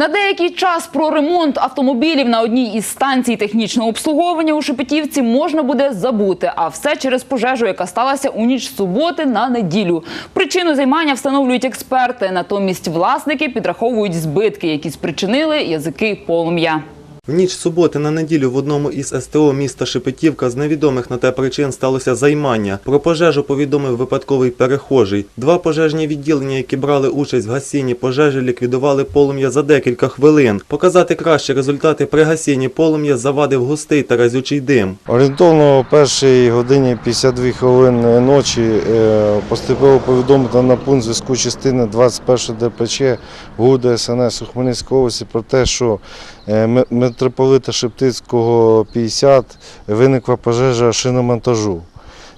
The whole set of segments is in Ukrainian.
На деякий час про ремонт автомобілів на одній із станцій технічного обслуговування у Шепетівці можна буде забути, а все через пожежу, яка сталася у ніч суботи на неділю. Причину займання встановлюють експерти. Натомість власники підраховують збитки, які спричинили язики полум'я. В ніч суботи на неділю в одному із СТО міста Шепетівка з невідомих на те причин сталося займання. Про пожежу повідомив випадковий перехожий. Два пожежні відділення, які брали участь в гасінні пожежі, ліквідували полум'я за декілька хвилин. Показати кращі результати при гасінні полум'я завадив густий та разючий дим. Орієнтовно о першій годині 52 хвилини ночі е, поступило повідомлення на пункт зв'язку частини 21 ДПЧ ГУД СНС у Хмельницькій області про те, що е, ме- митрополита Шептицького 50 виникла пожежа шиномонтажу.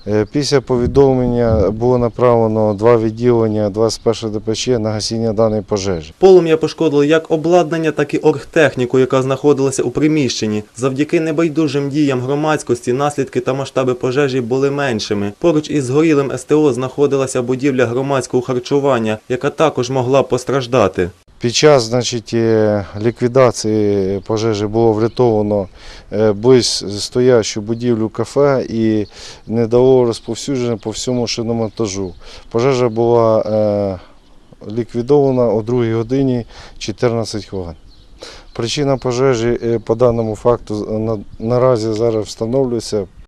Е, Після повідомлення було направлено два відділення 21 ДПЧ на гасіння даної пожежі. Полум'я пошкодило як обладнання, так і оргтехніку, яка знаходилася у приміщенні. Завдяки небайдужим діям громадськості наслідки та масштаби пожежі були меншими. Поруч із згорілим СТО знаходилася будівля громадського харчування, яка також могла постраждати. Під час значить, е, ліквідації пожежі було врятовано е, близь будівлю кафе і не дало розповсюдження по всьому шиномонтажу. Пожежа була е, ліквідована о 2 годині 14 хвилин. Причина пожежі по даному факту наразі зараз встановлюється.